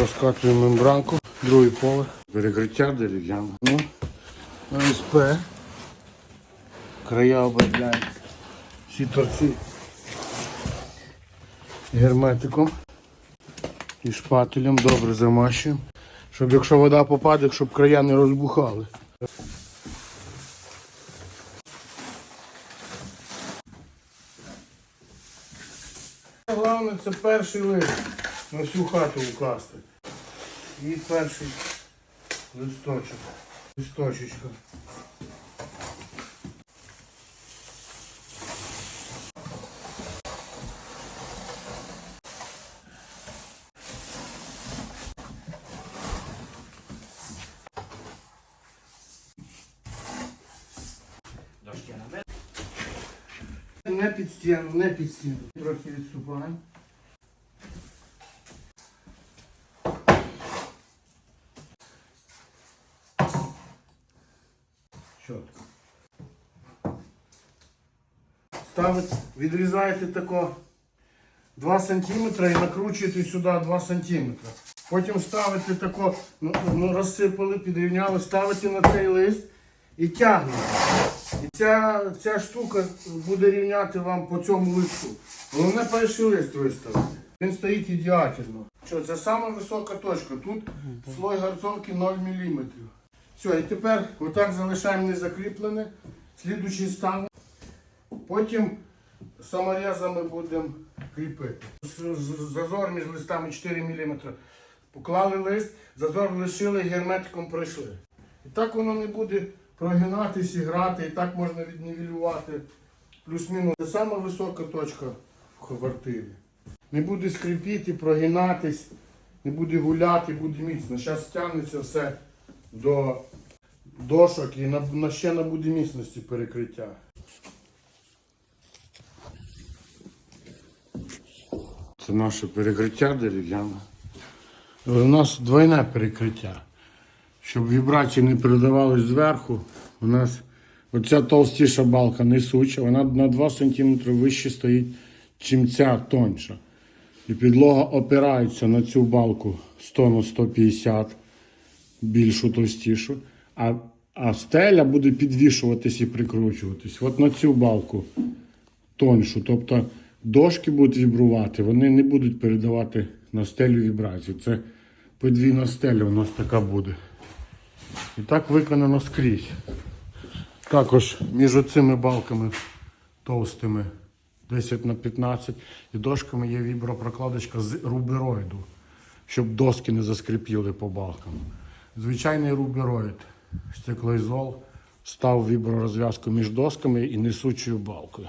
Розкатуємо мембранку, другий поверх, перекриття дерев'яне. Ну, ОСП. Края обробляють. Всі торці герметиком і шпателем добре замащуємо, щоб якщо вода попаде, щоб края не розбухали. Головне це перший лист на всю хату укласти. І перший листочок. Листочечка. Не під стіну, не під стіну. Трохи відступаємо. Чітко. Ставите, відрізаєте тако 2 см і накручуєте сюди 2 см. Потім ставите тако, ну, ну, розсипали, підрівняли, ставите на цей лист і тягнете. І ця, ця штука буде рівняти вам по цьому листу. Головне перший лист виставити. Він стоїть ідеально. Що, це сама висока точка. Тут слой гарцовки 0 мм. Все, і тепер отак залишаємо незакріплене. Слідуючий стан. Потім саморезами будемо кріпити. Зазор між листами 4 мм. Поклали лист, зазор лишили, герметиком пройшли. І так воно не буде прогинатись і грати, і так можна віднівелювати плюс-мінус. Це сама висока точка в квартирі. Не буде скрипіти, прогинатись, не буде гуляти, буде міцно. Зараз стягнеться все до дошок і на, на ще набуде міцності перекриття. Це наше перекриття дерев'яне. У нас двойне перекриття. Щоб вібрації не передавались зверху, у нас оця товстіша балка несуча, вона на 2 см вище стоїть, чим ця тонша. І підлога опирається на цю балку 100 на 150, більшу товстішу. А, а стеля буде підвішуватись і прикручуватись. От на цю балку тоншу. Тобто дошки будуть вібрувати, вони не будуть передавати на стелю вібрацію. Це подвійна стеля у нас така буде. І так виконано скрізь. Також між оцими балками товстими 10 на 15 і дошками є вібропрокладочка з рубероїду, щоб доски не заскрипіли по балкам. Звичайний рубероїд, стеклоізол, став вібророзв'язку між досками і несучою балкою.